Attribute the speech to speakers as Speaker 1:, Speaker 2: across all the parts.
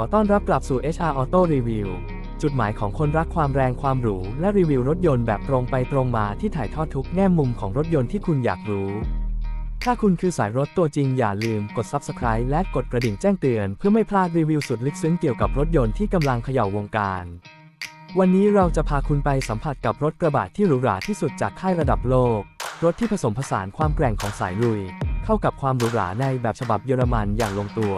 Speaker 1: อต้อนรับกลับสู่ HR Auto Review จุดหมายของคนรักความแรงความหรู และรีวิวรถยนต์แบบตรงไปตรงมาที่ถ่ายทอดทุกแง่มุมของรถยนต์ที่คุณอยากรู้ ถ้าคุณคือสายรถตัวจริงอย่าลืมกด Subscribe และกดกระดิ่งแจ้งเตือน เพื่อไม่พลาดรีวิวสุดลึกซึ้งเกี่ยวกับรถยนต์ที่กำลังเขย่าวงการ วันนี้เราจะพาคุณไปสัมผัสกับรถกระบะที่หรูหราที่สุดจากค่ายระดับโลก รถที่ผสมผสานความแกร่งของสายลุย เข้ากับความหรูหราในแบบฉบับเยอรมันอย่างลงตัว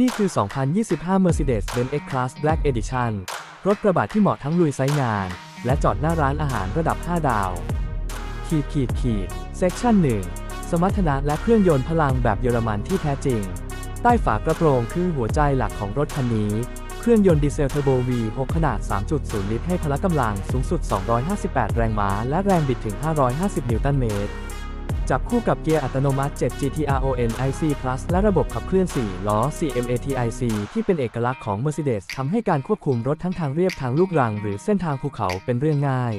Speaker 1: นี่คือ 2025 Mercedes-Benz X-Class Black Edition รถกระบะที่เหมาะทั้งลุยไซงาน และจอดหน้าร้านอาหารระดับ 5 ดาว ขีดขีดขีด Section 1 สมรรถนะและเครื่องยนต์พลังแบบเยอรมันที่แท้จริง ใต้ฝากระโปรงคือหัวใจหลักของรถคันนี้ เครื่องยนต์ดีเซลเทอร์โบ V6 ขนาด 3.0 ลิตรให้พละกำลังสูงสุด 258 แรงม้า และแรงบิดถึง 550 นิวตันเมตร จับคู่กับเกียร์อัตโนมัติ 7 GTRON IC Plus และระบบขับเคลื่อน 4 ล้อ CMATIC ที่เป็นเอกลักษณ์ของ Mercedes ทำให้การควบคุมรถทั้งทางเรียบทางลูกรัง หรือเส้นทางภูเขาเป็นเรื่องง่าย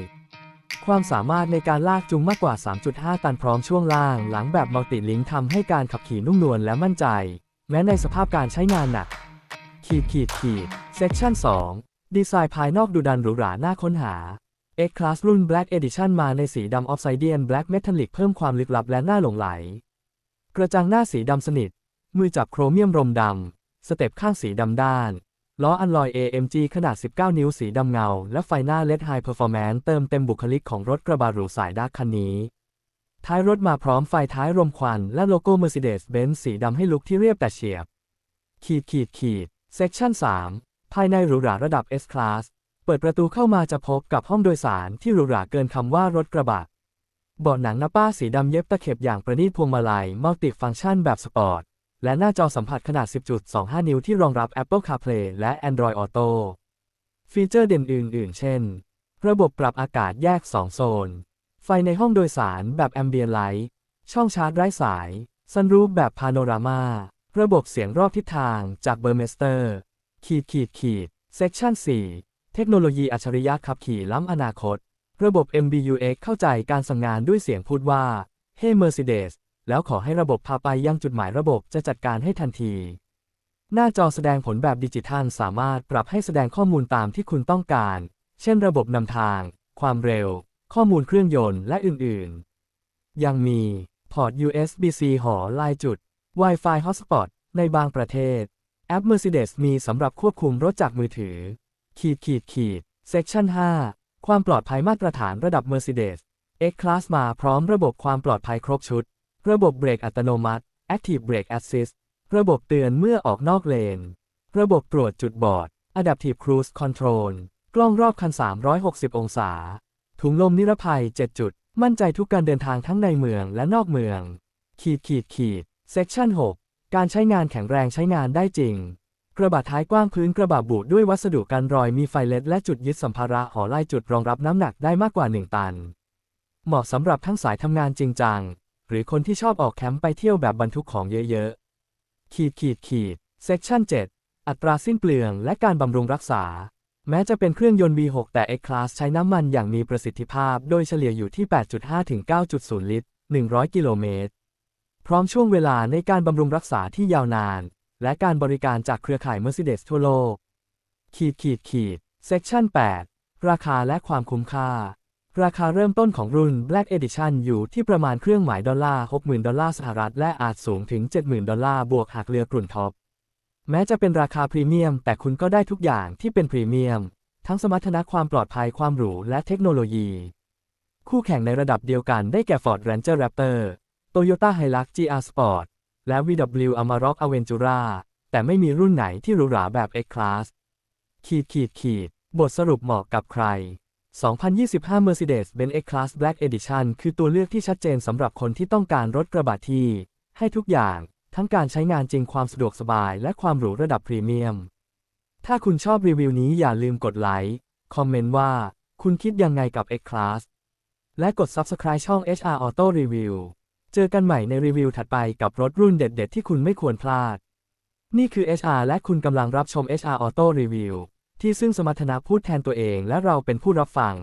Speaker 1: ความสามารถในการลากจูงมากกว่า 3.5 ตันพร้อมช่วงล่าง หลังแบบมัลติลิงทำให้การขับขี่นุ่มนวลและมั่นใจ แม้ในสภาพการใช้งานหนัก ขีดขีดขีด Section 2ดีไซน์ภายนอกดูดันหรูหราน่าค้นหา X-Class รุ่น Black Edition มาในสีดำ Obsidian Black Metallic เพิ่มความลึกลับและน่าหลงไหล กระจังหน้าสีดำสนิท มือจับโครเมียมรมดำ สเต็ปข้างสีดำด้าน ล้ออัลลอย AMG ขนาด 19 นิ้วสีดำเงา และไฟหน้า LED High Performance เติมเต็มบุคลิกของรถกระบะหรูสายดาร์กคันนี้ ท้ายรถมาพร้อมไฟท้ายรมควัน และโลโก้ Mercedes-Benz สีดำให้ลุคที่เรียบแต่เฉียบ ขีดขีดขีด Section 3 ภายในหรูหราระดับ S-Class เปิดประตูเข้ามาจะพบกับห้องโดยสารที่หรูหราเกินคำว่ารถกระบะ เบาะหนังหน้าป้าสีดำเย็บตะเข็บอย่างประณีตพวงมาลัยมัลติฟังก์ชันแบบสปอร์ต และหน้าจอสัมผัสขนาด 10.25 นิ้วที่รองรับ Apple CarPlay และ Android Auto ฟีเจอร์เด่นอื่น ๆ เช่น ระบบปรับอากาศแยก 2 โซน ไฟในห้องโดยสารแบบ Ambient Light ช่องชาร์จไร้สาย ซันรูฟแบบพาโนรามา ระบบเสียงรอบทิศทางจากเบอร์เมสเตอร์ ขีดขีดขีด Section 4 เทคโนโลยีอัจฉริยะขับขี่ล้ำอนาคต ระบบ MBUX เข้าใจการสั่งงานด้วยเสียงพูดว่า Hey Mercedes แล้วขอให้ระบบพาไปยังจุดหมายระบบจะจัดการให้ทันที หน้าจอแสดงผลแบบดิจิทัลสามารถปรับให้แสดงข้อมูลตามที่คุณต้องการ เช่นระบบนำทาง ความเร็ว ข้อมูลเครื่องยนต์และอื่น ๆ ยังมีพอร์ต USB-C หอลายจุด Wi-Fi Hotspot ในบางประเทศ แอป Mercedes มีสำหรับควบคุมรถจากมือถือ ขีดขีดขีด Section 5 ความปลอดภัยมาตรฐานระดับ Mercedes X-Class มาพร้อมระบบความปลอดภัยครบชุด ระบบเบรกอัตโนมัติ Active Brake Assist ระบบเตือนเมื่อออกนอกเลน ระบบตรวจจุดบอด Adaptive Cruise Control กล้องรอบคัน 360 องศา ถุงลมนิรภัย 7 จุด มั่นใจทุกการเดินทางทั้งในเมืองและนอกเมือง ขีดขีดขีด Section 6 การใช้งานแข็งแรงใช้งานได้จริง กระบะท้ายกว้างพื้นกระบะบุด้วยวัสดุกันรอยมีไฟเลดและจุดยึดสัมภาระหอไล่จุดรองรับน้ำหนักได้มากกว่า 1 ตัน เหมาะสำหรับทั้งสายทำงานจริงจัง หรือคนที่ชอบออกแคมป์ไปเที่ยวแบบบรรทุกของเยอะๆ ขีดขีดขีด Section 7อัตราสิ้นเปลืองและการบำรุงรักษา แม้จะเป็นเครื่องยนต์ V6 แต่ X-Class ใช้น้ำมันอย่างมีประสิทธิภาพ โดยเฉลี่ยอยู่ที่ 8.5 ถึง 9.0 ลิตร 100 กิโลเมตร พร้อมช่วงเวลาในการบำรุงรักษาที่ยาวนาน และการบริการจากเครือข่าย Mercedes ทั่วโลก ขีดขีดขีด Section 8 ราคาและความคุ้มค่า ราคาเริ่มต้นของรุ่น Black Edition อยู่ที่ประมาณเครื่องหมายดอลลาร์ 60,000 ดอลลาร์สหรัฐ และอาจสูงถึง 70,000 ดอลลาร์ บวกหักเรือกลุ่นท็อป แม้จะเป็นราคาพรีเมียม แต่คุณก็ได้ทุกอย่างที่เป็นพรีเมียม ทั้งสมรรถนะความปลอดภัยความหรูและเทคโนโลยี คู่แข่งในระดับเดียวกันได้แก่ Ford Ranger Raptor Toyota Hilux GR Sport และ VW Amarok Aventura แต่ไม่มีรุ่นไหนที่หรูหราแบบ X-Class ขีดขีดขีด บทสรุปเหมาะกับใคร 2025 Mercedes-Benz X-Class Black Edition คือตัวเลือกที่ชัดเจนสำหรับคนที่ต้องการรถกระบะที่ ให้ทุกอย่าง ทั้งการใช้งานจริงความสะดวกสบาย และความหรูระดับพรีเมียม ถ้าคุณชอบรีวิวนี้อย่าลืมกดไลค์ คอมเมนต์ว่า คุณคิดยังไงกับ X-Class และกด Subscribe ช่อง HR Auto Review เจอกันใหม่ในรีวิวถัดไปกับรถรุ่นเด็ดๆ ที่คุณไม่ควรพลาด นี่คือ HR และคุณกำลังรับชม HR Auto Review ที่ซึ่งสมรรถนะพูดแทนตัวเองและเราเป็นผู้รับฟัง